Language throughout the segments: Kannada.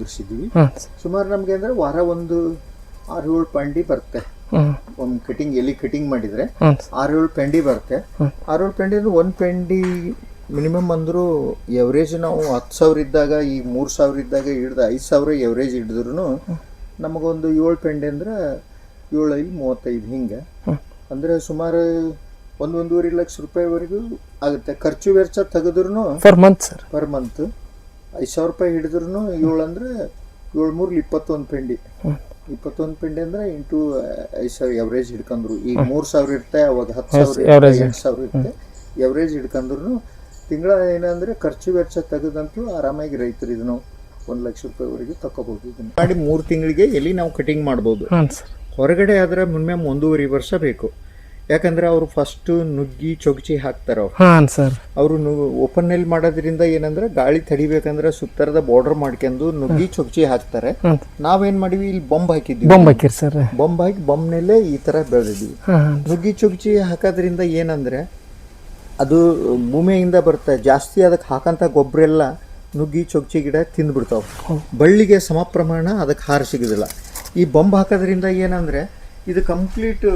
ಕುಂದಿರ್ಸಿದ್ವಿ ಸುಮಾರು ನಮಗೆ ಅಂದ್ರೆ ವಾರ ಒಂದು ಆರು ಏಳು ಪಂಡಿ ಬರುತ್ತೆ. ಒಂದು ಕಟಿಂಗ್ ಎಲ್ಲಿ ಕಟಿಂಗ್ ಮಾಡಿದ್ರೆ ಆರು ಏಳು ಪೆಂಡಿ ಬರುತ್ತೆ. ಆರು ಏಳು ಪೆಂಡಿ ಅಂದ್ರೆ ಒಂದು ಪೆಂಡಿ ಮಿನಿಮಮ್ ಅಂದ್ರು ಎವರೇಜ್ ನಾವು ಹತ್ತು ಸಾವಿರ ಇದ್ದಾಗ ಈ ಮೂರು ಸಾವಿರ ಇದ್ದಾಗ ಹಿಡ್ದು ಐದು ಸಾವಿರ ಎವರೇಜ್ ಹಿಡಿದ್ರು ನಮಗೊಂದು ಏಳು ಪೆಂಡಿ ಅಂದ್ರೆ ಏಳು ಐದು ಮೂವತ್ತೈದು ಹಿಂಗೆ. ಅಂದ್ರೆ ಸುಮಾರು ಒಂದು ಒಂದೂವರೆ ಲಕ್ಷ ರೂಪಾಯಿವರೆಗೂ ಆಗುತ್ತೆ. ಖರ್ಚು ವೆಚ್ಚ ತೆಗೆದ್ರು per month sir per month ಐದು ಸಾವಿರ ರೂಪಾಯಿ ಹಿಡಿದ್ರು ಏಳು ಅಂದ್ರೆ ಏಳು ಮೂರ್ಲಿ ಇಪ್ಪತ್ತೊಂದು ಪಿಂಡಿ. ಇಪ್ಪತ್ತೊಂದು ಪಿಂಡಿ ಅಂದ್ರೆ ಇಂಟು ಐದು ಸಾವಿರ ಎವರೇಜ್ ಹಿಡ್ಕೊಂಡ್ರು ಈಗ ಮೂರು ಸಾವಿರ ಇರುತ್ತೆ ಅವಾಗ ಹತ್ತು ಸಾವಿರ. ಎಂಟು ಸಾವಿರ ಇರುತ್ತೆ. ಎವರೇಜ್ ಹಿಡ್ಕೊಂಡ್ರು ತಿಂಗಳ ಏನಂದ್ರೆ ಖರ್ಚು ವೆಚ್ಚ ತೆಗೆದಂತೂ ಆರಾಮಾಗಿ ರೈತರು ಇದನ್ನು ಒಂದು ಲಕ್ಷ ರೂಪಾಯಿವರೆಗೆ ತಗೋಬಹುದು ಇದನ್ನ. ಮಾಡಿ ಮೂರು ತಿಂಗಳಿಗೆ ಎಲ್ಲಿ ನಾವು ಕಟಿಂಗ್ ಮಾಡ್ಬೋದು? ಹೊರಗಡೆ ಆದ್ರೆ ಮಿನಿಮಮ್ ಒಂದೂವರೆ ವರ್ಷ ಬೇಕು. ಯಾಕಂದ್ರೆ ಅವರು ಫಸ್ಟ್ ನುಗ್ಗಿ ಚೊಗಚಿ ಹಾಕ್ತಾರೆ ಹಾಂ ಸರ್. ಅವರು ಓಪನ್ನಲ್ಲಿ ಮಾಡೋದ್ರಿಂದ ಏನಂದ್ರೆ ಗಾಳಿ ತಡಿಬೇಕಂದ್ರೆ ಸುತ್ತರದ ಬಾರ್ಡರ್ ಮಾಡ್ಕೊಂಡು ನುಗ್ಗಿ ಚೊಗಚಿ ಹಾಕ್ತಾರೆ. ನಾವೇನ್ ಮಾಡಿವಿ? ಇಲ್ಲಿ ಬೊಂಬ್ ಹಾಕಿದ್ವಿ ಬೊಂಬ್ ಹಾಕಿರಿ ಸರ್. ಬೊಂಬ್ ಹಾಕಿ ಬೊಂಬ್ನಲ್ಲೇ ಈ ತರ ಬೆಳೆದಿದ್ವಿ ನುಗ್ಗಿ ಚೊಗಚಿ ಹಾಕೋದ್ರಿಂದ ಏನಂದ್ರೆ ಅದು ಭೂಮಿಯಿಂದ ಬರುತ್ತೆ ಜಾಸ್ತಿ ಅದಕ್ಕೆ ಹಾಕಂತ ಗೊಬ್ಬರ ಎಲ್ಲ ನುಗ್ಗಿ ಚೊಗ್ಚಿ ಗಿಡ ತಿಂದ್ಬಿಡ್ತಾವೆ. ಬಳ್ಳಿಗೆ ಸಮ ಪ್ರಮಾಣ ಅದಕ್ಕೆ ಹಾರ ಸಿಗೋದಿಲ್ಲ. ಈ ಬೊಂಬ್ ಹಾಕೋದ್ರಿಂದ ಏನಂದ್ರೆ ಇದು ಕಂಪ್ಲೀಟ್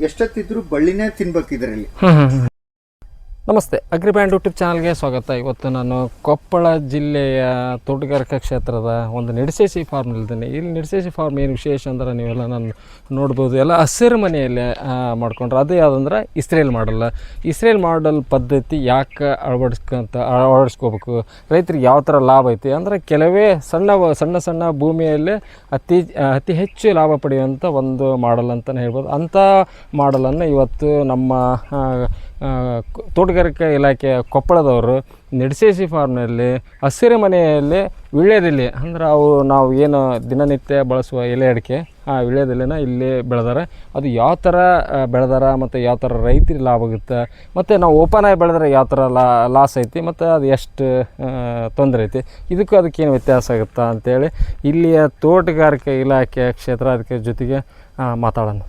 ಎಷ್ಟೊತ್ತಿದ್ರು ಬಳ್ಳಿನೇ ತಿನ್ಬೇಕು ಇದರಲ್ಲಿ ನಮಸ್ತೆ. ಅಗ್ರಿಬ್ಯಾಂಡ್ ಯೂಟ್ಯೂಬ್ ಚಾನಲ್ಗೆ ಸ್ವಾಗತ. ಇವತ್ತು ನಾನು ಕೊಪ್ಪಳ ಜಿಲ್ಲೆಯ ತೋಟಗಾರಿಕಾ ಕ್ಷೇತ್ರದ ಒಂದು ನಿಡಸೇಸಿ ಫಾರ್ಮ್ ಇಲ್ದೇನೆ ಇಲ್ಲಿ ನಿಡಸೇಸಿ ಫಾರ್ಮ್ ಏನು ವಿಶೇಷ ಅಂದ್ರೆ ನೀವೆಲ್ಲ ನಾನು ನೋಡ್ಬೋದು. ಎಲ್ಲ ಹಸಿರು ಮನೆಯಲ್ಲೇ ಮಾಡಿಕೊಂಡ್ರೆ. ಅದು ಯಾವುದಂದ್ರೆ ಇಸ್ರೇಲ್ ಮಾಡಲ್ಲ ಇಸ್ರೇಲ್ ಮಾಡಲ್ ಪದ್ಧತಿ ಯಾಕೆ ಅಳವಡಿಸ್ಕೊಂತ, ಅಳವಡಿಸ್ಕೋಬೇಕು? ರೈತರಿಗೆ ಯಾವ ಥರ ಲಾಭ ಐತಿ? ಅಂದರೆ ಕೆಲವೇ ಸಣ್ಣ ಸಣ್ಣ ಸಣ್ಣ ಭೂಮಿಯಲ್ಲೇ ಅತಿ ಅತಿ ಹೆಚ್ಚು ಲಾಭ ಪಡೆಯುವಂಥ ಒಂದು ಮಾಡಲ್ ಅಂತಲೇ ಹೇಳ್ಬೋದು. ಅಂಥ ಮಾಡಲನ್ನು ಇವತ್ತು ನಮ್ಮ ತೋಟಗಾರಿಕಾ ಇಲಾಖೆ ಕೊಪ್ಪಳದವರು ನೆಡ್ಸೇಸಿ ಫಾರ್ಮ್ನಲ್ಲಿ ಹಸಿರು ಮನೆಯಲ್ಲಿ ವಿಳ್ಯದೆಲೆ ಅಂದ್ರೆ ಅವು ನಾವು ಏನು ದಿನನಿತ್ಯ ಬಳಸುವ ಎಲೆ ಅಡಿಕೆ, ಆ ವಿಳ್ಯದೆಲೆನ ಇಲ್ಲಿ ಬೆಳೆದಾರೆ. ಅದು ಯಾವ ಥರ ಬೆಳೆದಾರ ಮತ್ತು ಯಾವ ಥರ ರೈತರಿಗೆ ಲಾಭ ಆಗುತ್ತೆ, ಮತ್ತು ನಾವು ಓಪನ್ ಆಗಿ ಬೆಳೆದ್ರೆ ಯಾವ ಥರ ಲಾ, ಲಾಸ್ ಐತಿ, ಮತ್ತು ಅದು ಎಷ್ಟು ತೊಂದರೆ ಐತಿ, ಇದಕ್ಕೂ ಅದಕ್ಕೇನು ವ್ಯತ್ಯಾಸ ಆಗುತ್ತಾ ಅಂತೇಳಿ ಇಲ್ಲಿಯ ತೋಟಗಾರಿಕೆ ಇಲಾಖೆ ಕ್ಷೇತ್ರ ಅದಕ್ಕೆ ಜೊತೆಗೆ ಮಾತಾಡೋಣ.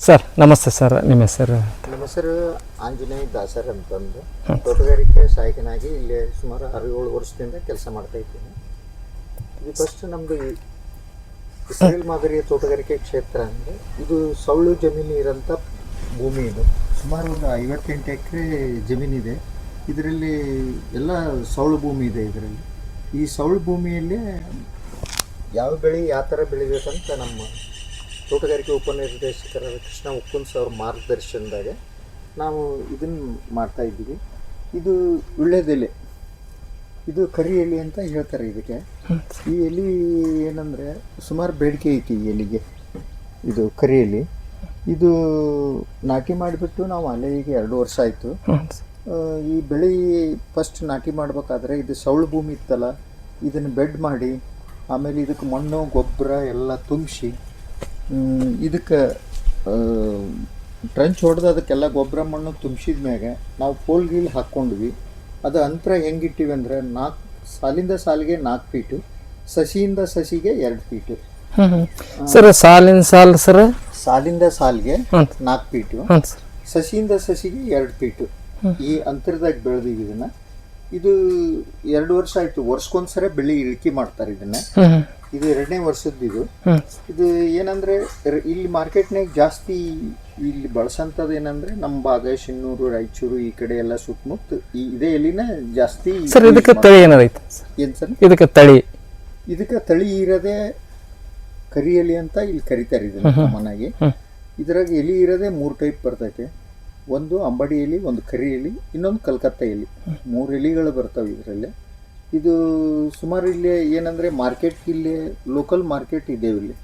ಸರ್ ನಮಸ್ತೆ ಸರ್ ನಿಮ್ಮ ಹೆಸರು? ನಮ್ಮ ಹೆಸರು ಆಂಜನೇಯ ದಾಸರ್ ಅಂತಂದು ತೋಟಗಾರಿಕೆ ಸಹಾಯಕನಾಗಿ ಇಲ್ಲಿ ಸುಮಾರು ಅರವೇಳು ಏಳು ವರ್ಷದಿಂದ ಕೆಲಸ ಮಾಡ್ತಾ ಇದ್ದೀನಿ. ಇದು ಫಸ್ಟ್ ನಮ್ದು ಈ ಇಸ್ರೇಲ್ ಮಾದರಿಯ ತೋಟಗಾರಿಕೆ ಕ್ಷೇತ್ರ ಅಂದರೆ ಇದು ಸೌಳು ಜಮೀನು ಇರೋಂಥ ಭೂಮಿ ಇದು. ಸುಮಾರು ಒಂದು ಐವತ್ತೆಂಟು ಎಕರೆ ಜಮೀನಿದೆ ಇದರಲ್ಲಿ ಎಲ್ಲ ಸೌಳು ಭೂಮಿ ಇದೆ ಇದರಲ್ಲಿ. ಈ ಸೌಳು ಭೂಮಿಯಲ್ಲಿ ಯಾವ ಬೆಳೆ ಯಾವ ಥರ ಬೆಳಿಬೇಕಂತ ನಮ್ಮ ತೋಟಗಾರಿಕೆ ಉಪನಿರ್ದೇಶಕರಾದ ಕೃಷ್ಣ ಉಕ್ಕುನ್ಸ್ ಅವ್ರ ಮಾರ್ಗದರ್ಶನದಾಗ ನಾವು ಇದನ್ನು ಮಾಡ್ತಾ ಇದ್ದೀವಿ. ಇದು ವಿಳ್ಳೆದೆಲೆ ಇದು ಕರಿ ಎಲೆ ಅಂತ ಹೇಳ್ತಾರೆ ಇದಕ್ಕೆ. ಈ ಎಲೆ ಏನಂದರೆ ಸುಮಾರು ಬೇಡಿಕೆ ಐತಿ ಈ ಎಲೆಗೆ. ಇದು ಕರಿ ಎಲೆ. ಇದು ನಾಟಿ ಮಾಡಿಬಿಟ್ಟು ನಾವು ಅಲೆಗೆ ಎರಡು ವರ್ಷ ಆಯಿತು. ಈ ಬೆಳೆ ಫಸ್ಟ್ ನಾಟಿ ಮಾಡಬೇಕಾದ್ರೆ ಇದು ಸೌಳು ಭೂಮಿ ಇತ್ತಲ್ಲ, ಇದನ್ನು ಬೆಡ್ ಮಾಡಿ, ಆಮೇಲೆ ಇದಕ್ಕೆ ಮಣ್ಣು, ಗೊಬ್ಬರ ಎಲ್ಲ ತುಂಬಿಸಿ ಇದಕ್ಕೆ ಟ್ರಂಚ್ ಹೊಡೆದು ಅದಕ್ಕೆಲ್ಲ ಗೊಬ್ಬರ ಮಣ್ಣು ತುಂಬಿಸಿದ ಮ್ಯಾಗೆ ನಾವು ಫೋಲ್ ಗೀಲ್ ಹಾಕ್ಕೊಂಡ್ವಿ. ಅದು ಅಂತರ ಹೆಂಗಿಟ್ಟಿವಿ ಅಂದ್ರೆ ನಾಲ್ಕು ಸಾಲಿಂದ ಸಾಲಿಗೆ ನಾಲ್ಕು ಫೀಟು ಸಸಿಯಿಂದ ಸಸಿಗೆ ಎರಡು ಫೀಟು. ಸರ್ ಸಾಲಿನ ಸಾಲ್ ಸರ್? ಸಾಲಿಂದ ಸಾಲಿಗೆ ನಾಲ್ಕು ಫೀಟು ಸಸಿಯಿಂದ ಸಸಿಗೆ ಎರಡು ಫೀಟು. ಈ ಅಂತರದಾಗ ಬೆಳೆದೀವಿ ಇದನ್ನ. ಇದು ಎರಡು ವರ್ಷ ಆಯ್ತು ವರ್ಷಕ್ಕೊಂದ್ಸರಿ ಬೆಳಿ ಇಳಿಕೆ ಮಾಡ್ತಾರೆ ಇದನ್ನ. ಇದು ಎರಡನೇ ವರ್ಷದ್ದು ಇದು. ಇದು ಏನಂದ್ರೆ ಇಲ್ಲಿ ಮಾರ್ಕೆಟ್ನಾಗ ಜಾಸ್ತಿ ಇಲ್ಲಿ ಬಳಸಂತದ ಏನಂದ್ರೆ ನಮ್ಮ ಭಾಗ ಶಿನ್ನೂರು ರಾಯಚೂರು ಈ ಕಡೆ ಎಲ್ಲ ಸುತ್ತಮುತ್ತ ಈ ಇದೇ ಎಲ್ಲಿನ ಜಾಸ್ತಿ ಸರ್ ಇದಕ್ಕೆ ತಳಿ ಸರ್? ಏನ್ ಸರ್? ಇದಕ್ಕೆ ತಳಿ. ಇದಕ್ಕೆ ತಳಿ ಇರೋದೇ ಕರಿ ಎಲಿ ಅಂತ ಇಲ್ಲಿ ಕರಿತಾರೆ ಇದನ್ನ ಹ್ಮ್. ಇದ್ರಾಗ ಎಲಿ ಇರೋದೇ ಮೂರು ಟೈಪ್ ಬರ್ತೈತೆ. ಒಂದು ಅಂಬಡಿ ಎಲಿ ಒಂದು ಕರಿ ಎಲಿ ಇನ್ನೊಂದು ಕಲ್ಕತ್ತಾ ಎಲಿ. ಮೂರು ಎಲಿಗಳು ಬರ್ತವೆ ಇದರಲ್ಲಿ. ಇದು ಸುಮಾರು ಇಲ್ಲಿ ಏನಂದ್ರೆ ಮಾರ್ಕೆಟ್ ಇಲ್ಲಿ ಲೋಕಲ್ ಮಾರ್ಕೆಟ್ ಇದ್ದೇವೆ ಇಲ್ಲಿ.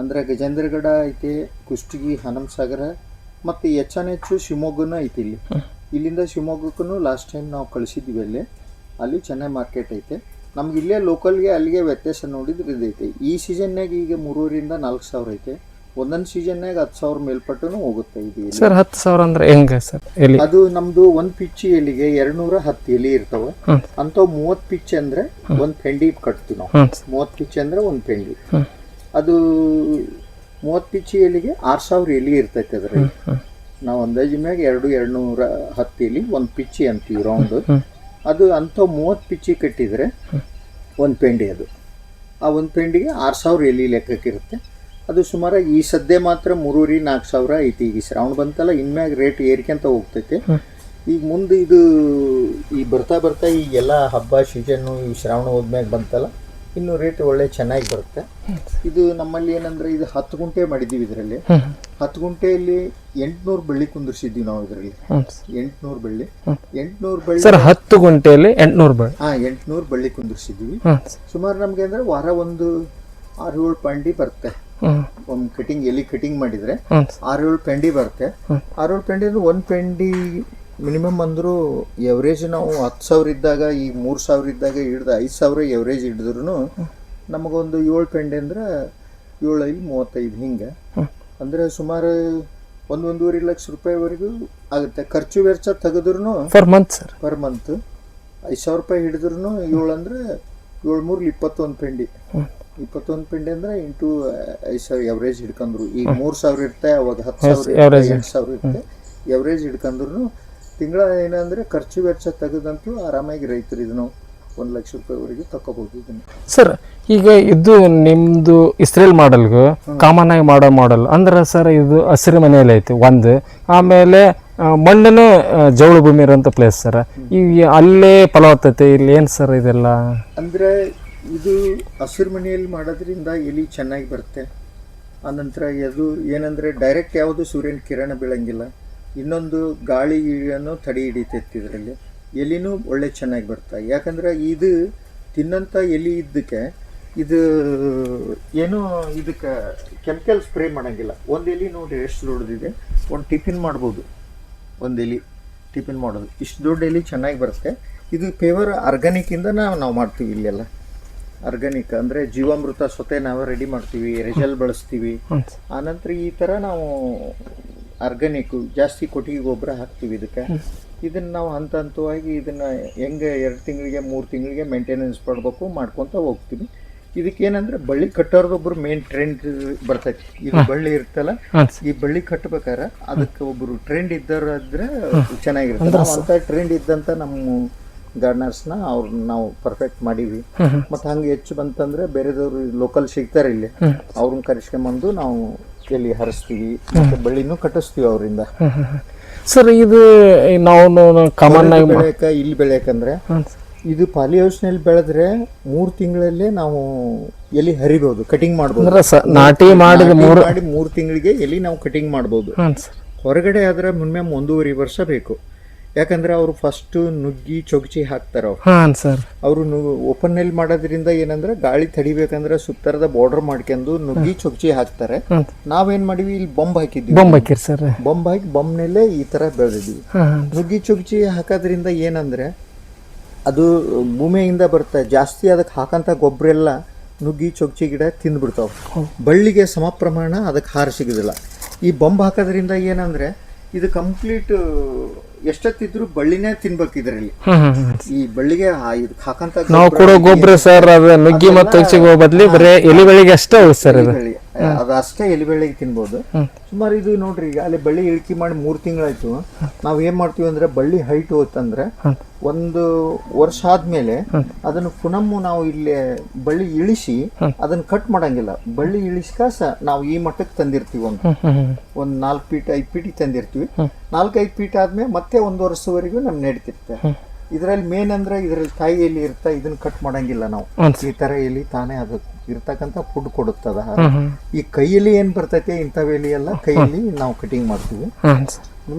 ಅಂದ್ರೆ ಗಜೇಂದ್ರಗಡ ಐತೆ ಕುಷ್ಟಗಿ ಹನಮಸಾಗರ ಮತ್ತು ಹೆಚ್ಚಾನೆಚ್ಚು ಶಿವಮೊಗ್ಗನೂ ಐತಿ ಇಲ್ಲಿ. ಇಲ್ಲಿಂದ ಶಿವಮೊಗ್ಗಕ್ಕೂ ಲಾಸ್ಟ್ ಟೈಮ್ ನಾವು ಕಳಿಸಿದ್ವಿ ಅಲ್ಲಿ. ಅಲ್ಲಿ ಚೆನ್ನಾಗಿ ಮಾರ್ಕೆಟ್ ಐತೆ. ನಮ್ಗೆ ಇಲ್ಲೇ ಲೋಕಲ್ಗೆ ಅಲ್ಲಿಗೆ ವ್ಯತ್ಯಾಸ ನೋಡಿದ್ರೆ ಇದೈತೆ ಈ ಸೀಸನ್ನಾಗ ಈಗ ಮೂರುವರಿಂದ ನಾಲ್ಕು ಸಾವಿರ ಐತೆ. ಒಂದೊಂದು ಸೀಸನ್ನಾಗ ಹತ್ತು ಸಾವಿರ ಮೇಲ್ಪಟ್ಟನು ಹೋಗುತ್ತೆ ಇದು. ಸರ್ ಹತ್ತು ಸಾವಿರ ಅಂದ್ರೆ ಹೆಂಗೆ ಸರ್ ಎಲ್ಲಿ ಅದು ನಮ್ದು ಒಂದ್ ಪಿಚ್ಚಿ ಎಲಿಗೆ ಎರಡ್ನೂರ ಹತ್ತು ಎಲಿ ಇರ್ತಾವ. ಹ್ಮ್. ಅಂಥವು ಮೂವತ್ತು ಪಿಚ್ ಅಂದ್ರೆ ಒಂದ್ ಪೆಂಡಿ ಕಟ್ತೀವಿ ನಾವು. ಹ್ಞೂ ಸರ್ ಮೂವತ್ತು ಪಿಚ್ ಅಂದ್ರೆ ಒಂದ್ ಪೆಂಡಿ. ಅದು ಮೂವತ್ ಪಿಚ್ಚಿ ಎಲಿಗೆ ಆರ್ ಸಾವಿರ ಎಲಿ ಇರ್ತೈತೆ ಅದ್ರ ನಾವ್ ನಾವು ಅಂದಾಜು ಮ್ಯಾಗ ಎರಡು ಎರಡ್ನೂರ ಹತ್ತು ಎಲಿ ಒಂದು ಪಿಚ್ಚಿ ಅಂತೀವಿ ರೌಂಡ್ ಹ್ಮ್. ಅದು ಅಂತ ಮೂವತ್ ಪಿಚ್ಚಿ ಕಟ್ಟಿದ್ರೆ ಒಂದು ಪೆಂಡಿ ಅದು. ಆ ಒಂದು ಪೆಂಡಿಗೆ ಆರ್ ಸಾವಿರ ಎಲಿ ಲೆಕ್ಕಕ್ಕಿರುತ್ತೆ. ಅದು ಸುಮಾರು ಈ ಸದ್ಯ ಮಾತ್ರ ಮೂರೂರಿ ನಾಲ್ಕು ಸಾವಿರ ಐತಿ ಈಗ ಶ್ರಾವಣ ಬಂತಲ್ಲ ಇನ್ಮ್ಯಾಗ ರೇಟ್ ಏರ್ಕೊಂತ ಹೋಗ್ತೈತೆ. ಈಗ ಮುಂದೆ ಇದು ಈ ಬರ್ತಾ ಬರ್ತಾ ಈಗೆಲ್ಲ ಹಬ್ಬ ಸೀಸನ್ನು ಈ ಶ್ರಾವಣ ಹೋದ್ಮ್ಯಾಗ ಬಂತಲ್ಲ ಇನ್ನು ರೇಟ್ ಒಳ್ಳೆ ಚೆನ್ನಾಗಿ ಬರುತ್ತೆ. ಇದು ನಮ್ಮಲ್ಲಿ ಏನಂದ್ರೆ ಇದು ಹತ್ತು ಗುಂಟೆ ಮಾಡಿದ್ದೀವಿ ಇದರಲ್ಲಿ. ಹತ್ತು ಗುಂಟೆಯಲ್ಲಿ ಎಂಟ್ನೂರು ಬೆಳ್ಳಿ ಕುಂದಿರ್ಸಿದ್ದೀವಿ ನಾವು ಇದರಲ್ಲಿ. ಎಂಟ್ನೂರು ಬೆಳ್ಳಿ. ಎಂಟ್ನೂರು ಬೆಳ್ಳಿ ಸರ್ ಹತ್ತು ಗುಂಟೆಯಲ್ಲಿ ಎಂಟುನೂರು ಬಳ್ಳಿ. ಹಾಂ ಎಂಟ್ನೂರು ಬೆಳ್ಳಿ ಕುಂದಿರ್ಸಿದ್ದೀವಿ. ಹಾಂ ಸುಮಾರು ನಮ್ಗೆ ಅಂದ್ರೆ ವಾರ ಒಂದು ಆರು ಏಳು ಪಾಂಡಿ ಬರುತ್ತೆ. ಒಂದು ಕಟಿಂಗ್ ಎಲ್ಲಿ ಕಟಿಂಗ್ ಮಾಡಿದ್ರೆ ಆರೇಳು ಪೆಂಡಿ ಬರುತ್ತೆ. ಆರೇಳು ಪೆಂಡಿ ಅಂದ್ರೆ ಒಂದು ಪೆಂಡಿ ಮಿನಿಮಮ್ ಅಂದರೂ ಎವರೇಜ್ ನಾವು ಹತ್ತು ಸಾವಿರ ಇದ್ದಾಗ ಈ ಮೂರು ಸಾವಿರ ಇದ್ದಾಗ ಹಿಡ್ದು ಐದು ಸಾವಿರ ಎವರೇಜ್ ಹಿಡಿದ್ರು ನಮಗೊಂದು ಏಳು ಪೆಂಡಿ ಅಂದ್ರೆ ಏಳು ಐದು ಮೂವತ್ತೈದು ಹಿಂಗೆ. ಅಂದರೆ ಸುಮಾರು ಒಂದು ಒಂದೂವರೆ ಲಕ್ಷ ರೂಪಾಯಿವರೆಗೂ ಆಗುತ್ತೆ. ಖರ್ಚು ವೆಚ್ಚ ತೆಗೆದ್ರು per month sir per month ಐದು ಸಾವಿರ ರೂಪಾಯಿ ಹಿಡಿದ್ರು ಏಳು ಅಂದ್ರೆ ಏಳು ಮೂರು ಇಪ್ಪತ್ತೊಂದು ಪೆಂಡಿ. ಇಪ್ಪತ್ತೊಂದು ಪಿಂಡಿ ಅಂದ್ರೆ ಇಂಟು ಐದು ಸಾವಿರ ಎವರೇಜ್ ಹಿಡ್ಕೊಂಡ್ರು ಈಗ ಮೂರು ಸಾವಿರ ಇರುತ್ತೆ ಅವಾಗ ಹತ್ತು ಸಾವಿರ. ಎಂಟು ಸಾವಿರ ಇರುತ್ತೆ ಎವರೇಜ್ ಹಿಡ್ಕೊಂಡ್ರು ತಿಂಗಳ ಏನಂದ್ರೆ ಖರ್ಚು ವೆಚ್ಚ ತೆಗೆದಂತೂ ಆರಾಮಾಗಿ ರೈತರು ಇದನ್ನು ಒಂದು ಲಕ್ಷ ರೂಪಾಯಿವರೆಗೂ ತಗೋಬಹುದು ಇದನ್ನು. ಸರ್ ಈಗ ಇದು ನಿಮ್ದು ಇಸ್ರೇಲ್ ಮಾಡಲ್ಗೂ ಕಾಮನ್ ಆಗಿ ಮಾಡೋ ಮಾಡಲ್ ಅಂದ್ರೆ ಸರ್ ಇದು ಹಸಿರು ಮನೆಯಲ್ಲಿ ಐತಿ ಒಂದು. ಆಮೇಲೆ ಮಣ್ಣನೇ ಮಣ್ಣನ್ನು ಜೌಳು ಭೂಮಿ ಇರೋಂಥ ಪ್ಲೇಸ್ ಸರ್. ಈಗ ಅಲ್ಲೇ ಫಲವತ್ತತೆ ಇಲ್ಲಿ ಏನು ಸರ್ ಇದೆಲ್ಲ? ಅಂದ್ರೆ ಇದು ಹಸಿರು ಮನೆಯಲ್ಲಿ ಮಾಡೋದ್ರಿಂದ ಎಲಿ ಚೆನ್ನಾಗಿ ಬರುತ್ತೆ. ಆನಂತರ ಅದು ಏನಂದರೆ ಡೈರೆಕ್ಟ್ ಯಾವುದು ಸೂರ್ಯನ ಕಿರಣ ಬೀಳಂಗಿಲ್ಲ. ಇನ್ನೊಂದು ಗಾಳಿ ಇಳಿಯನ್ನು ತಡೆ ಹಿಡಿತೈತಿ ಇದರಲ್ಲಿ. ಎಲಿನೂ ಒಳ್ಳೆ ಚೆನ್ನಾಗಿ ಬರ್ತಾ. ಯಾಕಂದ್ರೆ ಇದು ತಿನ್ನಂಥ ಎಲಿ ಇದ್ದಕ್ಕೆ ಇದು ಏನು ಇದಕ್ಕೆ ಕೆಮಿಕಲ್ ಸ್ಪ್ರೇ ಮಾಡೋಂಗಿಲ್ಲ. ಒಂದು ಎಲೆ ನೋಡಿ ಎಷ್ಟು ದೊಡ್ಡದಿದೆ. ಒಂದು ಟಿಫಿನ್ ಮಾಡ್ಬೋದು. ಒಂದು ಎಲೆ ಟಿಫಿನ್ ಮಾಡೋದು. ಇಷ್ಟು ದೊಡ್ಡ ಎಲಿ ಚೆನ್ನಾಗಿ ಬರುತ್ತೆ. ಇದು ಪೇವರ್ ಆರ್ಗ್ಯಾನಿಕ್ಕಿಂದ ನಾವು ನಾವು ಮಾಡ್ತೀವಿ ಇಲ್ಲೆಲ್ಲ. ಆರ್ಗಾನಿಕ್ ಅಂದ್ರೆ ಜೀವಾಮೃತ ಸೊತೆ ನಾವೇ ರೆಡಿ ಮಾಡ್ತೀವಿ ರೆಜಲ್ ಬಳಸ್ತೀವಿ. ಆನಂತರ ಈ ತರ ನಾವು ಆರ್ಗಾನಿಕ್ ಜಾಸ್ತಿ ಕೊಟ್ಟಿಗೆ ಗೊಬ್ಬರ ಹಾಕ್ತೀವಿ ಇದಕ್ಕೆ. ಇದನ್ನ ನಾವು ಹಂತ ಹಂತವಾಗಿ ಇದನ್ನ ಹೆಂಗೆ ಎರಡು ತಿಂಗಳಿಗೆ ಮೂರು ತಿಂಗಳಿಗೆ ಮೇಂಟೆನೆನ್ಸ್ ಮಾಡಬೇಕು ಮಾಡ್ಕೊತ ಹೋಗ್ತೀವಿ. ಇದಕ್ಕೇನಂದ್ರೆ ಬಳ್ಳಿ ಕಟ್ಟೋರ್ದೊಬ್ರು ಮೇನ್ ಟ್ರೆಂಡ್ ಬರ್ತೈತಿ. ಇದು ಬಳ್ಳಿ ಇರ್ತಲ್ಲ ಈ ಬಳ್ಳಿ ಕಟ್ಟಬೇಕಾರ ಅದಕ್ಕೆ ಒಬ್ರು ಟ್ರೆಂಡ್ ಇದ್ದವ್ರಾದ್ರೆ ಚೆನ್ನಾಗಿರುತ್ತೆ. ಅಂತ ಟ್ರೆಂಡ್ ಇದ್ದಂತ ನಮ್ಮ ಗಾರ್ಡನರ್ಸ್ನ ಅವ್ರನ್ನ ನಾವು ಪರ್ಫೆಕ್ಟ್ ಮಾಡೀವಿ ಮತ್ತು ಹಂಗೆ ಹೆಚ್ಚು ಬಂತಂದ್ರೆ ಬೇರೆದವ್ರು ಲೋಕಲ್ ಸಿಗ್ತಾರೆ ಇಲ್ಲಿ ಅವ್ರನ್ನ ಕರೆಸ್ಕೊಂಬಂದು ನಾವು ಎಲ್ಲಿ ಹರಿಸ್ತೀವಿ ಮತ್ತೆ ಬಳ್ಳಿನೂ ಕಟ್ಟಿಸ್ತೀವಿ ಅವರಿಂದ. ಸರ್ ಇದು ನಾವು ಕಾಮನ್ ಆಗಿ ಬೆಳೆಯಕ ಇಲ್ಲಿ ಬೆಳೆಯಕಂದ್ರೆ ಇದು ಪಾಲಿ ಹೌಸ್ನಲ್ಲಿ ಬೆಳೆದ್ರೆ ಮೂರು ತಿಂಗಳಲ್ಲೇ ನಾವು ಎಲ್ಲಿ ಹರಿಬಹುದು ಕಟಿಂಗ್ ಮಾಡಬಹುದು ನಾಟಿ ಮಾಡಿದ ಮೂರು ಮಾಡಿ ಮೂರು ತಿಂಗಳಿಗೆ ಎಲ್ಲಿ ನಾವು ಕಟಿಂಗ್ ಮಾಡಬಹುದು ಹೊರಗಡೆ ಆದ್ರೆ ಮಿನಿಮಮ್ ಒಂದೂವರೆ ವರ್ಷ ಬೇಕು. ಯಾಕಂದ್ರೆ ಅವರು ಫಸ್ಟ್ ನುಗ್ಗಿ ಚೊಗಚಿ ಹಾಕ್ತಾರ ಹಾಂ ಸರ್. ಅವರು ಓಪನ್ನಲ್ಲಿ ಮಾಡೋದ್ರಿಂದ ಏನಂದ್ರೆ ಗಾಳಿ ತಡಿಬೇಕಂದ್ರೆ ಸುತ್ತರದ ಬಾರ್ಡರ್ ಮಾಡ್ಕೊಂಡು ನುಗ್ಗಿ ಚೊಗಚಿ ಹಾಕ್ತಾರೆ. ನಾವೇನ್ ಮಾಡಿವಿ? ಇಲ್ಲಿ ಬೊಂಬ್ ಹಾಕಿದ್ವಿ ಬೊಂಬ್ ಹಾಕಿರ್ ಸರ್. ಬೊಂಬ್ ಹಾಕಿ ಬೊಂಬ್ನಲ್ಲೇ ಈ ತರ ಬೆಳೆದಿದ್ವಿ ನುಗ್ಗಿ ಚೊಗಚಿ ಹಾಕೋದ್ರಿಂದ ಏನಂದ್ರೆ ಅದು ಭೂಮಿಯಿಂದ ಬರುತ್ತೆ ಜಾಸ್ತಿ ಅದಕ್ಕೆ ಹಾಕಂತ ಗೊಬ್ಬರ ಎಲ್ಲ ನುಗ್ಗಿ ಚೊಗಚಿ ಗಿಡ ತಿಂದ್ಬಿಡ್ತಾವೆ. ಬಳ್ಳಿಗೆ ಸಮ ಪ್ರಮಾಣ ಅದಕ್ಕೆ ಹಾರ ಸಿಗೋದಿಲ್ಲ. ಈ ಬೊಂಬ್ ಹಾಕೋದ್ರಿಂದ ಏನಂದ್ರೆ ಇದು ಕಂಪ್ಲೀಟ್ ಎಷ್ಟೊತ್ತಿದ್ರು ಬಳ್ಳಿನೇ ತಿನ್ಬೇಕು ಇದರಲ್ಲಿ. ಈ ಬಳ್ಳಿಗೆ ಇದಕ್ಕೆ ಹಾಕಂತ ನಾವು ಕೊಡೋ ಗೊಬ್ಬರ ಸರ್ ಅದು ನುಗ್ಗಿ ಮತ್ತು ತುಳಸಿಗೆ ಹೋಗೋ ಬದ್ಲಿ ಬರೀ ಎಲೆಗಳಿಗೆ ಬೆಳಿಗ್ಗೆ ಅಷ್ಟೇ ಹೋಗುತ್ತೆ ಸರ್ ಇದು ಅದು ಅಷ್ಟೇ ಬೆಳೆಗೆ ತಿನ್ಬೋದು. ಸುಮಾರು ಇದು ನೋಡ್ರಿ ಈಗ ಅಲ್ಲಿ ಬಳ್ಳಿ ಇಳಿಕೆ ಮಾಡಿ ಮೂರು ತಿಂಗಳಾಯ್ತು. ನಾವು ಏನ್ ಮಾಡ್ತೀವಿ ಅಂದ್ರೆ ಬಳ್ಳಿ ಹೈಟ್ ಹೋತಂದ್ರೆ ಒಂದು ವರ್ಷ ಆದ್ಮೇಲೆ ಅದನ್ನು ಪುನಮ್ಮ ನಾವು ಇಲ್ಲಿ ಬಳ್ಳಿ ಇಳಿಸಿ ಅದನ್ನ ಕಟ್ ಮಾಡಂಗಿಲ್ಲ. ಬಳ್ಳಿ ಇಳಿಸ್ಕಾಸ ನಾವು ಈ ಮಟ್ಟಕ್ಕೆ ತಂದಿರ್ತೀವಿ ಒಂದು. ಒಂದು ನಾಲ್ಕು ಫೀಟ್ ಐದು ಫೀಟಿಗೆ ತಂದಿರ್ತೀವಿ. ನಾಲ್ಕೈದು ಫೀಟ್ ಆದ್ಮೇಲೆ ಮತ್ತೆ ಒಂದು ವರ್ಷವರೆಗೂ ನಮ್ಗೆ ನಡೀತಿರುತ್ತೆ ಇದರಲ್ಲಿ ಮೇನ್ ಅಂದ್ರೆ ಇದರಲ್ಲಿ ತಾಯಿ ಎಲ್ಲಿ ಇರ್ತಾ ಇದನ್ನ ಕಟ್ ಮಾಡಂಗಿಲ್ಲ ನಾವು. ಈ ತರ ಎಲ್ಲಿ ತಾನೇ ಅದು ಇರ್ತಕ್ಕಂಥ ಫುಡ್ ಕೊಡುತ್ತದ. ಈ ಕೈಯಲ್ಲಿ ಏನ್ ಬರ್ತೈತೆ ಇಂಥವು ಎಲಿ ಎಲ್ಲ ಕೈಯಲ್ಲಿ ನಾವು ಕಟಿಂಗ್ ಮಾಡ್ತೀವಿ.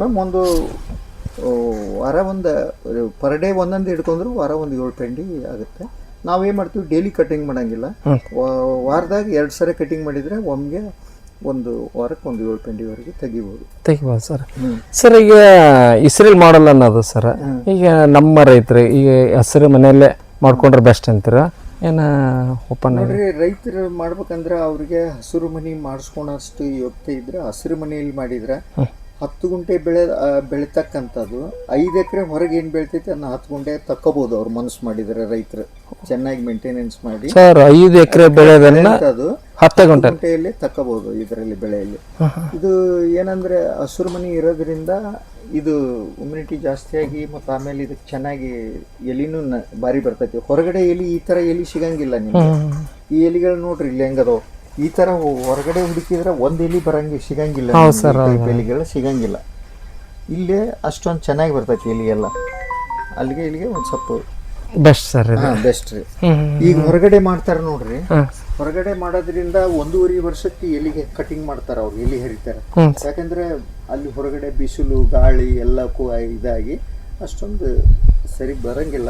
ಮ್ಯಾಮ್ ಒಂದು ವಾರ ಒಂದು ಪರ್ ಡೇ ಒಂದೊಂದು ಹಿಡ್ಕೊಂಡ್ರು ವಾರ ಒಂದು ಏಳು ಪೆಂಡಿ ಆಗುತ್ತೆ. ನಾವೇನು ಮಾಡ್ತೀವಿ ಡೈಲಿ ಕಟಿಂಗ್ ಮಾಡಂಗಿಲ್ಲ. ವಾರದಾಗ ಎರಡು ಸರಿ ಕಟಿಂಗ್ ಮಾಡಿದ್ರೆ ಒಮ್ಗೆ ಒಂದು ವಾರಕ್ಕೆ ಒಂದು ಏಳು ಪೆಂಡಿವರೆಗೆ ತೆಗಿಬೋದು. ತೆಗಿಬೋದು ಸರ್. ಸರ್ ಈಗ ಇಸ್ರೇಲ್ ಮಾಡಲ್ ಅನ್ನೋದು ಸರ್. ಈಗ ನಮ್ಮ ರೈತರು ಈಗ ಹಸಿರು ಮನೆಯಲ್ಲೇ ಮಾಡ್ಕೊಂಡ್ರೆ ಬೆಸ್ಟ್ ಅಂತೀರ? ಏನ ಓಪನ್ ನೋಡ್ರಿ ರೈತರು ಮಾಡ್ಬೇಕಂದ್ರೆ ಅವ್ರಿಗೆ ಹಸಿರು ಮನೆ ಮಾಡಿಸ್ಕೊಳಷ್ಟು ಯೋಗ್ಯತೆ ಇದ್ರೆ ಹಸಿರು ಮನೆಯಲ್ಲಿ ಮಾಡಿದ್ರೆ ಹತ್ತು ಗುಂಟೆ ಬೆಳೆ ಬೆಳೆತಕ್ಕಂಥದ್ದು ಐದು ಎಕರೆ ಹೊರಗೆ ಏನು ಬೆಳಿತೈತೆ ಅದನ್ನ ಹತ್ತು ಗುಂಟೆ ತಕ್ಕೋಬೋದು ಅವ್ರು ಮನಸ್ಸು ಮಾಡಿದರೆ ರೈತರು. ಚೆನ್ನಾಗಿ ಮೇಂಟೆನೆನ್ಸ್ ಮಾಡಿ. ಸರ್ ಐದು ಎಕರೆ ಬೆಳೆದನ್ನ ಅದು ಹತ್ತು ಗಂಟೆ. ಗುಂಟೆಯಲ್ಲಿ ತಕ್ಕಬಹುದು ಇದರಲ್ಲಿ ಬೆಳೆಯಲ್ಲಿ. ಇದು ಏನಂದ್ರೆ ಹಸಿರು ಮನಿ ಇರೋದ್ರಿಂದ ಇದು ಇಮ್ಯುನಿಟಿ ಜಾಸ್ತಿಯಾಗಿ ಮತ್ತು ಆಮೇಲೆ ಇದಕ್ಕೆ ಚೆನ್ನಾಗಿ ಎಲಿನೂ ನ- ಬಾರಿ ಬರ್ತೈತಿ. ಹೊರಗಡೆ ಎಲಿ ಈ ತರ ಎಲಿ ಸಿಗಂಗಿಲ್ಲ ನಿಮ್ಗೆ. ಈ ಎಲಿಗಳು ನೋಡ್ರಿ ಇಲ್ಲಿ ಹೆಂಗದೋ. ಈ ತರ ಹೊರಗಡೆ ಹುಡುಕಿದ್ರೆ ಒಂದ್ ಎಲಿ ಬರಂಗಿ ಸಿಗಂಗಿಲ್ಲ ಹೌದು ನಮ್ಗೆ. sir, ಈ type ಎಲಿಗಳು ಸಿಗಂಗಿಲ್ಲ. ಇಲ್ಲೇ ಅಷ್ಟೊಂದು ಚೆನ್ನಾಗಿ ಬರ್ತೈತಿ ಎಲಿ ಎಲ್ಲ. ಅಲ್ಲಿಗೆ ಇಲ್ಲಿಗೆ ಒಂದ್ ಸ್ವಲ್ಪ ಬೆಸ್ಟ್ ಸರ್ ಇದು. ಬೆಸ್ಟ್ ರೀ. ಹ್ಮ್ ಈಗ ಹೊರಗಡೆ ಮಾಡ್ತಾರೆ ನೋಡ್ರಿ. ಹೊರಗಡೆ ಮಾಡೋದ್ರಿಂದ ಒಂದೂವರೆ ವರ್ಷಕ್ಕೆ ಎಲ್ಲಿಗೆ ಕಟಿಂಗ್ ಮಾಡ್ತಾರ ಅವ್ರು ಎಲ್ಲಿ ಹರಿತಾರೆ. ಯಾಕಂದ್ರೆ ಅಲ್ಲಿ ಹೊರಗಡೆ ಬಿಸಿಲು ಗಾಳಿ ಎಲ್ಲಕ್ಕೂ ಇದಾಗಿ ಅಷ್ಟೊಂದು ಸರಿ ಬರಂಗಿಲ್ಲ.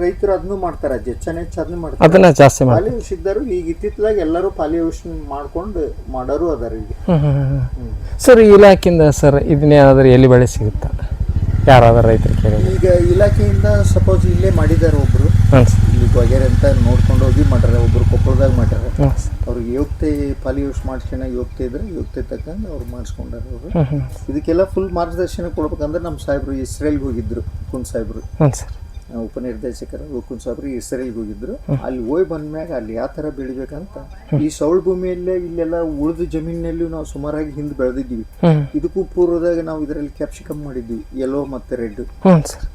ರೈತರು ಅದನ್ನು ಮಾಡ್ತಾರ ಜೆಚ್ಚನೆ ಹೆಚ್ಚು ಮಾಡ್ತಾರೆ. ಅದನ್ನ ಜಾಸ್ತಿ ಪಾಲಿ ಇದ್ದರು ಈಗ ಇತ್ತಿತ್ತಲಾಗ ಎಲ್ಲರೂ ಪಾಲಿ ಮಾಡ್ಕೊಂಡು ಮಾಡೋರು ಅದಾರ ಈಗ. ಸರ್ ಇಲಾಖೆಯಿಂದ ಸರ್ ಆದ್ರೆ ಎಲ್ಲಿ ಬೆಳೆ ಸಿಗುತ್ತಾ? ಯಾರಾದ್ರೂ ರೈತರು ಕೇಳಿ ಈಗ ಇಲಾಖೆಯಿಂದ ಸಪೋಸ್ ಇಲ್ಲೇ ಮಾಡಿದ್ದಾರೆ ಒಬ್ರು ಸರ್. ಇಲ್ಲಿ ಬಗೆರೆ ಅಂತ ನೋಡ್ಕೊಂಡು ಹೋಗಿ ಮಾಡ್ಯಾರ ಒಬ್ರು ಕೊಪ್ಪಳದಾಗ ಮಾಡ್ಯಾರ ಸರ್. ಅವ್ರಿಗೆ ಯೋಗ್ಯತೆ ಪಾಲಿ ಯೂಸ್ ಮಾಡ್ಸ್ಕೊಳ ಯೋಗ್ಯತೆ ಇದ್ರೆ ಯೋಗ್ಯತೆ ತಕ್ಕಂಗೆ ಅವ್ರು ಮಾಡಿಸ್ಕೊಂಡಾರ ಅವರು. ಹ್ಞೂ ಹ್ಞೂ ಇದಕ್ಕೆಲ್ಲ ಫುಲ್ ಮಾರ್ಗದರ್ಶನ ಕೊಡ್ಬೇಕಂದ್ರೆ ನಮ್ಮ ಸಾಹೇಬ್ರು ಇಸ್ರೇಲ್ಗೆ ಹೋಗಿದ್ರು ಕುನ್ ಸಾಹೇಬ್ರು. ಹ್ಞೂ ಸರ್. ಉಪನಿರ್ದೇಶಕರು ಸಾಬ್ರಿ ಇಸ್ರೇಲ್ಗೆ ಹೋಗಿದ್ರು. ಅಲ್ಲಿ ಹೋಗಿ ಬಂದ್ಮ್ಯಾಗ ಅಲ್ಲಿ ಯಾವ ಥರ ಬೆಳಿಬೇಕಂತ ಈ ಸೌಳ್ ಭೂಮಿಯಲ್ಲೇ ಇಲ್ಲೆಲ್ಲ ಉಳಿದ ಜಮೀನಿನಲ್ಲೂ ನಾವು ಸುಮಾರಾಗಿ ಹಿಂದೆ ಬೆಳೆದಿದ್ದೀವಿ. ಇದಕ್ಕೂ ಪೂರ್ವದಾಗ ನಾವು ಇದರಲ್ಲಿ ಕ್ಯಾಪ್ಸಿಕಮ್ ಮಾಡಿದ್ವಿ ಎಲ್ಲೋ ಮತ್ತು ರೆಡ್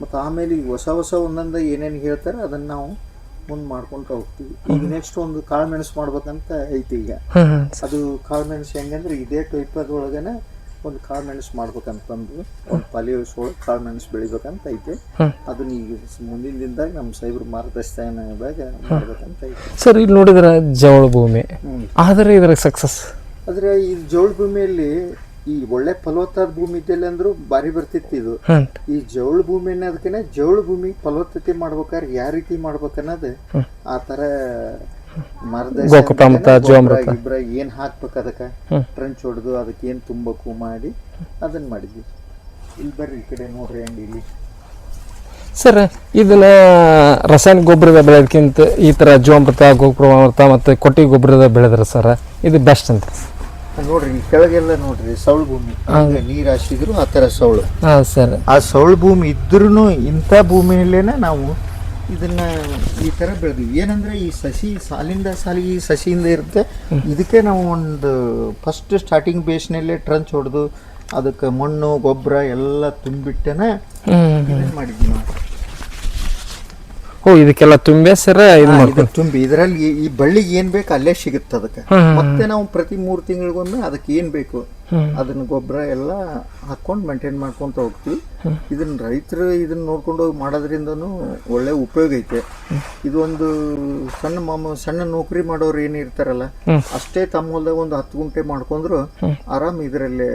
ಮತ್ತು ಆಮೇಲೆ ಈ ಹೊಸ ಹೊಸ ಒಂದೊಂದು ಏನೇನು ಹೇಳ್ತಾರೆ ಅದನ್ನು ನಾವು ಮುಂದೆ ಮಾಡ್ಕೊಂತ ಹೋಗ್ತೀವಿ. ಈಗ ನೆಕ್ಸ್ಟ್ ಒಂದು ಕಾಳು ಮೆಣಸು ಮಾಡ್ಬೇಕಂತ ಐತಿ ಈಗ. ಅದು ಕಾಳು ಮೆಣಸು ಹೆಂಗಂದ್ರೆ ಇದೇ ಟೈಪ್ ಅದ್ರೊಳಗನೆ ಒಂದು ಕಾಳು ಮೆಣಸು ಮಾಡ್ಬೇಕಂತಂದು ಒಂದು ಪಾಲಿಯೋಸ್ ಒಳಗೆ ಕಾಳು ಮೆಣಸು ಬೆಳಿಬೇಕಂತ ಐತೆ. ಅದು ಅದನ್ನ ಈಗ ಮುಂದಿನ ದಿನದಾಗ ನಮ್ಮ ಸೈಬರ್ ಮಾರ್ಗದರ್ಶನ ಮಾಡ್ಬೇಕಂತ ಐತಿ. ಸರ್ ಇಲ್ಲಿ ನೋಡಿದ್ರೆ ಜವಳ ಭೂಮಿ. ಆದರೆ ಇದ್ರಾಗ ಸಕ್ಸಸ್ ಆದ್ರೆ ಈ ಜವಳ ಭೂಮಿಯಲ್ಲಿ ಈ ಒಳ್ಳೆ ಫಲವತ್ತಾದ ಭೂಮಿ ಇದ್ದಲ್ಲಿ ಅಂದ್ರು ಬಾರಿ ಬರ್ತಿತ್ತು ಇದು. ಈ ಜವಳ ಭೂಮಿ ಅನ್ನೋದಕ್ಕಿಂತ ಜವಳ ಭೂಮಿ ಫಲವತ್ತತೆ ಮಾಡ್ಬೇಕಾದ್ರೆ ಯಾವ ರೀತಿ ಮಾಡ್ಬೇಕನ್ನೋದು ಆ ತರ ಗೋಕೃಪಾಮೃತ, ಜೀವಾಮೃತ. ಇಬ್ರ ಏನ್ ಹಾಕ್ಬೇಕು ಅದಕ್ಕೆ. ಟ್ರಂಚ್ ಹೊಡೆದು ಅದಕ್ಕೆ ಏನ್ ತುಂಬಬೇಕು ಮಾಡಿ ಅದನ್ನ ಮಾಡಿದ್ವಿ. ಇಲ್ಲಿ ಬರ್ರಿ ಈ ಕಡೆ ನೋಡ್ರಿ ಅಂಗಡಿ ಇಲ್ಲಿ. ಸರ್ ಇದನ್ನ ರಾಸಾಯನಿಕ ಗೊಬ್ಬರದ ಬೆಳೆದಕ್ಕಿಂತ ಈ ತರ ಜೀವಾಮೃತ ಗೋಪ್ರವಾಮೃತ ಮತ್ತೆ ಕೊಟ್ಟಿಗೆ ಗೊಬ್ಬರದ ಬೆಳೆದ್ರೆ ಸರ್ ಇದು ಬೆಸ್ಟ್ ಅಂತ. ನೋಡ್ರಿ ಈ ಕೆಳಗೆಲ್ಲ ನೋಡ್ರಿ ಸೌಳು ಭೂಮಿ. ಹಂಗ ನೀರ್ ಹಾಸಿದ್ರು ಆ ತರ ಸೌಳು. ಹಾಂ ಸರ್. ಆ ಸೌಳು ಭೂಮಿ ಇದ್ರೂ ಇಂಥ ಭೂಮಿಯಲ್ಲೇನೆ ನಾವು ಇದನ್ನ ಈ ತರ ಬೆಳೆದಿವಿ ಏನಂದ್ರೆ ಈ ಸಸಿ ಸಾಲಿಂದ ಸಾಲಿಗೆ ಈ ಸಸಿಯಿಂದ ಇರುತ್ತೆ. ಇದಕ್ಕೆ ನಾವು ಒಂದು ಫಸ್ಟ್ ಸ್ಟಾರ್ಟಿಂಗ್ ಬೇಸ್ನಲ್ಲೇ ಟ್ರಂಚ್ ಹೊಡೆದು ಅದಕ್ಕೆ ಮಣ್ಣು ಗೊಬ್ಬರ ಎಲ್ಲ ತುಂಬಿಟ್ಟೇನೆ ಮಾಡಿದ್ವಿ ನಾವು. ಓ ಇದಕ್ಕೆಲ್ಲ ತುಂಬೆ ಸರ್ ಇದು ತುಂಬಿ. ಇದರಲ್ಲಿ ಈ ಬಳ್ಳಿಗೆ ಏನ್ ಬೇಕು ಅಲ್ಲೇ ಸಿಗುತ್ತೆ ಅದಕ್ಕೆ. ಮತ್ತೆ ನಾವು ಪ್ರತಿ ಮೂರು ತಿಂಗಳಿಗೊಮ್ಮೆ ಅದಕ್ಕೆ ಏನ್ ಬೇಕು. ಅದನ್ನ ಗೊಬ್ಬರ ಎಲ್ಲ ಹಾಕೊಂಡು ಮೇಂಟೈನ್ ಮಾಡ್ಕೊಂತ ಹೋಗ್ತೀವಿ. ಇದನ್ನ ರೈತರು ಇದನ್ನ ನೋಡ್ಕೊಂಡು ಹೋಗಿ ಮಾಡೋದ್ರಿಂದನು ಒಳ್ಳೆ ಉಪಯೋಗ ಐತೆ. ಇದೊಂದು ಒಂದು ಸಣ್ಣ ಮಾಮ ಸಣ್ಣ ನೌಕರಿ ಮಾಡೋರು ಏನು ಇರ್ತಾರಲ್ಲ ಅಷ್ಟೇ ತಮ್ಮ ಹೊಲ್ದಾಗ ಒಂದು ಹತ್ತು ಗುಂಟೆ ಮಾಡ್ಕೊಂಡ್ರು ಆರಾಮ್ ಇದರಲ್ಲಿ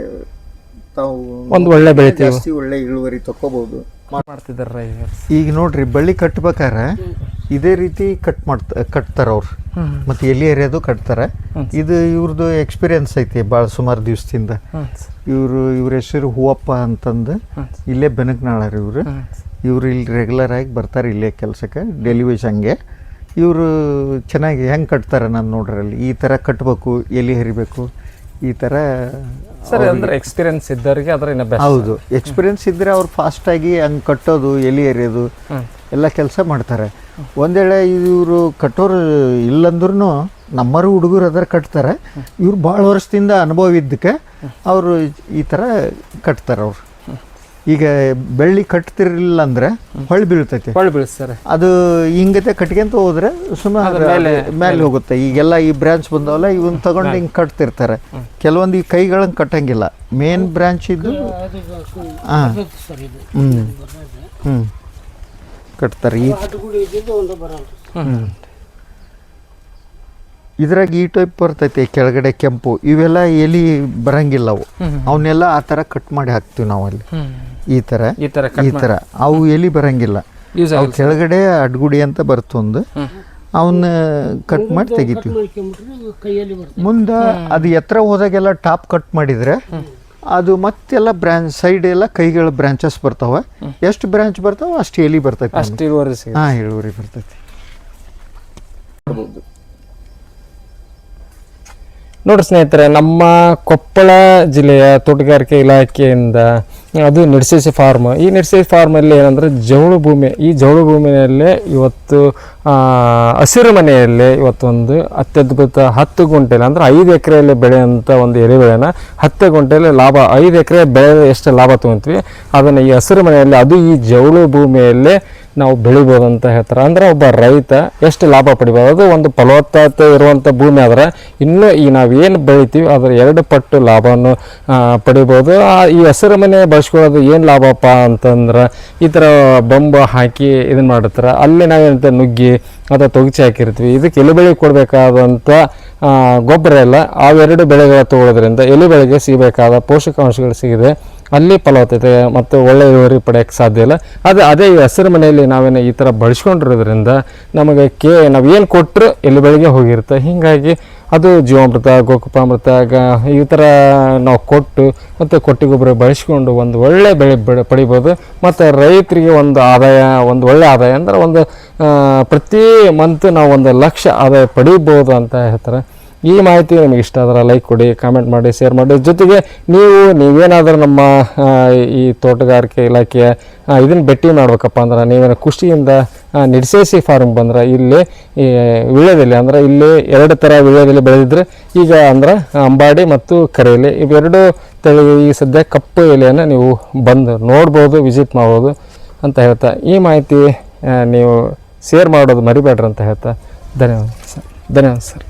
ತಾವು ಒಂದು ಒಳ್ಳೆ ಬೆಳೆ ಜಾಸ್ತಿ ಒಳ್ಳೆ ಇಳುವರಿ ತಕ್ಕೋಬಹುದು ಮಾಡ್ತಿದ್ದಾರೆ ಈಗ? ನೋಡ್ರಿ ಬಳ್ಳಿ ಕಟ್ಬೇಕಾರೆ ಇದೇ ರೀತಿ ಕಟ್ ಮಾಡ್ತಾ ಕಟ್ತಾರೆ ಅವ್ರು. ಮತ್ತೆ ಎಲ್ಲಿ ಏರಿಯಾದು ಕಟ್ತಾರೆ. ಇದು ಇವ್ರದ್ದು ಎಕ್ಸ್ಪೀರಿಯನ್ಸ್ ಐತಿ ಭಾಳ ಸುಮಾರು ದಿವಸದಿಂದ. ಇವರು ಇವ್ರ ಹೆಸರು ಹೂವಪ್ಪ ಅಂತಂದು. ಇಲ್ಲೇ ಬೆನಕನಾಳರು ಇವರು. ಇವರು ಇಲ್ಲಿ ರೆಗ್ಯುಲರ್ ಆಗಿ ಬರ್ತಾರೆ ಇಲ್ಲೇ ಕೆಲಸಕ್ಕೆ ಡೆಲಿ ವೇಜ್ ಹಂಗೆ. ಇವರು ಚೆನ್ನಾಗಿ ಹೆಂಗೆ ಕಟ್ತಾರೆ ನಾನು ನೋಡ್ರಿ ಅಲ್ಲಿ ಈ ಥರ ಕಟ್ಟಬೇಕು ಎಲ್ಲಿ ಹರಿಬೇಕು ಈ ಥರ ಸರ್ ಅಂದ್ರೆ ಎಕ್ಸ್ಪೀರಿಯನ್ಸ್ ಇದ್ದವರಿಗೆ ಅದರ ಹೌದು. ಎಕ್ಸ್ಪೀರಿಯನ್ಸ್ ಇದ್ದರೆ ಅವ್ರು ಫಾಸ್ಟಾಗಿ ಹಂಗೆ ಕಟ್ಟೋದು ಎಲ್ಲಿ ಹರಿಯೋದು ಹ್ಮ್. ಎಲ್ಲ ಕೆಲಸ ಮಾಡ್ತಾರೆ. ಒಂದೇಳೆ ಇವರು ಕಟ್ಟೋರು ಇಲ್ಲಂದ್ರೂ ನಮ್ಮರು ಹುಡುಗರು ಅದರ ಕಟ್ತಾರೆ. ಇವ್ರು ಭಾಳ ವರ್ಷದಿಂದ ಅನುಭವ ಇದ್ದಕ್ಕೆ ಅವರು ಈ ಥರ ಕಟ್ತಾರೆ ಅವರು. ಈಗ ಬೆಳ್ಳಿ ಕಟ್ತಿರ್ಲಿಲ್ಲ ಅಂದ್ರೆ ಹೊಳ್ಳಿ ಬೀಳ್ತೈತಿ. ಹೊಳ್ಳಿ ಬೀಳ್ತಾರೆ ಅದು ಹಿಂಗತೆ ಕಟ್ಕೊಂತ ಹೋದ್ರೆ ಸುಮಾರು ಮೇಲೆ ಹೋಗುತ್ತೆ. ಈಗೆಲ್ಲ ಈ ಬ್ರಾಂಚ್ ಬಂದವಲ್ಲ ಇವನ್ ತಗೊಂಡು ಹಿಂಗೆ ಕಟ್ತಿರ್ತಾರೆ. ಕೆಲವೊಂದು ಈ ಕೈಗಳನ್ನ ಕಟ್ಟಂಗಿಲ್ಲ. ಮೇನ್ ಬ್ರಾಂಚ್ ಇದ್ದು ಹಾಂ. ಹ್ಞೂ ಹ್ಞೂ ಕಟ್ತಾರೆ ಈ. ಇದ್ರಾಗ ಈ ಟೈಪ್ ಬರ್ತೈತೆ ಕೆಳಗಡೆ ಕೆಂಪು ಇವೆಲ್ಲ ಎಲಿ ಬರಂಗಿಲ್ಲ ಅವು. ಅವನ್ನೆಲ್ಲ ಆ ಥರ ಕಟ್ ಮಾಡಿ ಹಾಕ್ತೀವಿ ನಾವು ಅಲ್ಲಿ. ಈ ಥರ ಈ ಥರ ಈ ಥರ ಅವು ಎಲಿ ಬರಂಗಿಲ್ಲ. ಅವು ಕೆಳಗಡೆ ಅಡ್ಗುಡಿ ಅಂತ ಬರ್ತೊಂದು ಅವನ್ನ ಕಟ್ ಮಾಡಿ ತೆಗಿತೀವಿ. ಮುಂದೆ ಅದು ಎತ್ತರ ಹೋದಾಗೆಲ್ಲ ಟಾಪ್ ಕಟ್ ಮಾಡಿದ್ರೆ ಅದು ಮತ್ತೆಲ್ಲ ಬ್ರಾಂಚ್ ಸೈಡ್ ಎಲ್ಲ ಕೈಗಳ ಬ್ರಾಂಚಸ್ ಬರ್ತಾವೆ. ಎಷ್ಟು ಬ್ರಾಂಚ್ ಬರ್ತಾವ ಅಷ್ಟು ಎಲಿ ಬರ್ತೈತೆ ಅಷ್ಟು ಇಳುವರಿ ಹಾಂ ಇಳುವರಿ ಬರ್ತೈತಿ. ನೋಡ್ರಿ ಸ್ನೇಹಿತರೆ ನಮ್ಮ ಕೊಪ್ಪಳ ಜಿಲ್ಲೆಯ ತೋಟಗಾರಿಕೆ ಇಲಾಖೆಯಿಂದ ಅದು ನಿರ್ಸೇಸಿ ಫಾರ್ಮ್. ಈ ನಿರ್ಸೇಸಿ ಫಾರ್ಮಲ್ಲಿ ಏನಂದರೆ ಜವಳು ಭೂಮಿ ಈ ಜವಳು ಭೂಮಿಯಲ್ಲೇ ಇವತ್ತು ಹಸಿರು ಮನೆಯಲ್ಲಿ ಇವತ್ತೊಂದು ಅತ್ಯದ್ಭುತ ಹತ್ತು ಗುಂಟೆಲಿ ಅಂದ್ರೆ ಐದು ಎಕರೆಯಲ್ಲಿ ಬೆಳೆಯುವಂಥ ಒಂದು ಎರೆಬೆಳೆನ ಹತ್ತು ಗುಂಟೆಯಲ್ಲಿ ಲಾಭ, ಐದು ಎಕರೆ ಬೆಳೆ ಎಷ್ಟು ಲಾಭ ತೊಗೊತೀವಿ, ಅದನ್ನು ಈ ಹಸಿರು ಮನೆಯಲ್ಲಿ, ಅದು ಈ ಜವಳು ಭೂಮಿಯಲ್ಲೇ ನಾವು ಬೆಳಿಬೋದು ಅಂತ ಹೇಳ್ತಾರೆ. ಅಂದ್ರೆ ಒಬ್ಬ ರೈತ ಎಷ್ಟು ಲಾಭ ಪಡಿಬೋದು? ಅದು ಒಂದು ಫಲವತ್ತತೆ ಇರುವಂಥ ಭೂಮಿ ಆದ್ರೆ ಇನ್ನೂ ಈ ನಾವೇನು ಬೆಳಿತೀವಿ, ಅದರ ಎರಡು ಪಟ್ಟು ಲಾಭವನ್ನು ಪಡಿಬೋದು. ಈ ಹಸಿರು ಮನೆ ಬಳಸ್ಕೊಳ್ಳೋದು ಏನು ಲಾಭಪ್ಪ ಅಂತಂದ್ರೆ ಈ ಥರ ಬೊಂಬು ಹಾಕಿ ಇದನ್ನು ಮಾಡ್ತಾರೆ. ಅಲ್ಲಿ ನಾವೇನಂತ ನುಗ್ಗಿ ಅಥವಾ ತೊಗಚಿ ಹಾಕಿರ್ತೀವಿ. ಇದಕ್ಕೆ ಎಲೆ ಬೆಳೆಗೆ ಕೊಡಬೇಕಾದಂಥ ಗೊಬ್ಬರ ಎಲ್ಲ ಅವೆರಡು ಬೆಳೆಗಳ ತಗೊಳ್ಳೋದ್ರಿಂದ ಎಲೆ ಬೆಳೆಗೆ ಸಿಗಬೇಕಾದ ಪೋಷಕಾಂಶಗಳು ಸಿಗಿದೆ. ಅಲ್ಲಿ ಫಲವತ್ತತೆ ಮತ್ತು ಒಳ್ಳೆಯ ಇಳುವರಿ ಪಡೆಯೋಕ್ಕೆ ಸಾಧ್ಯ ಇಲ್ಲ. ಅದು ಅದೇ ಈ ಹಸಿರು ಮನೆಯಲ್ಲಿ ನಾವೇನು ಈ ಥರ ಬಳಸ್ಕೊಂಡಿರೋದ್ರಿಂದ ನಮಗೆ ಕೇ ಏನು ಕೊಟ್ಟರು ಎಲ್ಲಿ ಬೆಳೆಗೆ ಹೋಗಿರುತ್ತೆ. ಹೀಗಾಗಿ ಅದು ಜೀವಾಮೃತ ಗೋಕುಪಾಮೃತ ಈ ಥರ ನಾವು ಕೊಟ್ಟು ಮತ್ತು ಕೊಟ್ಟಿ ಗೊಬ್ಬರ ಬಳಸ್ಕೊಂಡು ಒಂದು ಒಳ್ಳೆ ಬೆಳೆ ಬೆಳೆ ಪಡಿಬೋದು. ಮತ್ತು ರೈತರಿಗೆ ಒಂದು ಆದಾಯ, ಒಂದು ಒಳ್ಳೆ ಆದಾಯ ಅಂದ್ರೆ ಒಂದು ಪ್ರತಿ ಮಂತ್ ನಾವು ಒಂದು ಲಕ್ಷ ಆದಾಯ ಪಡಿಬೋದು ಅಂತ ಹೇಳ್ತಾರೆ. ಈ ಮಾಹಿತಿ ನಿಮಗೆ ಇಷ್ಟ ಆದರೆ ಲೈಕ್ ಕೊಡಿ ಕಾಮೆಂಟ್ ಮಾಡಿ ಶೇರ್ ಮಾಡಿ. ಜೊತೆಗೆ ನೀವು, ನೀವೇನಾದರೂ ನಮ್ಮ ಈ ತೋಟಗಾರಿಕೆ ಇಲಾಖೆಯ ಇದನ್ನು ಭೇಟಿ ಮಾಡ್ಬೇಕಪ್ಪ ಅಂದ್ರೆ ನೀವೇನು ಖುಷಿಯಿಂದ ನಿಡ್ಸೇಸಿ ಫಾರ್ಮ್ ಬಂದ್ರೆ ಇಲ್ಲಿ, ಈ, ವಿಳ್ಯದಲ್ಲಿ ಅಂದ್ರೆ ಇಲ್ಲಿ ಎರಡು ಥರ ವಿಳ್ಯದಲ್ಲಿ ಬೆಳೆದಿದ್ರೆ ಈಗ ಅಂದ್ರೆ ಅಂಬಾಡಿ ಮತ್ತು ಕರೆಯಲ್ಲಿ ಇವೆರಡು ತಳಿ ಈ ಸದ್ಯ ಕಪ್ಪು ಎಲೆಯನ್ನು ನೀವು ಬಂದು ನೋಡ್ಬೋದು ವಿಸಿಟ್ ಮಾಡ್ಬೋದು ಅಂತ ಹೇಳ್ತಾ. ಈ ಮಾಹಿತಿ ನೀವು ಶೇರ್ ಮಾಡೋದು ಮರಿಬೇಡ್ರಿ ಅಂತ ಹೇಳ್ತಾ. ಧನ್ಯವಾದ ಸರ್. ಧನ್ಯವಾದ ಸರ್.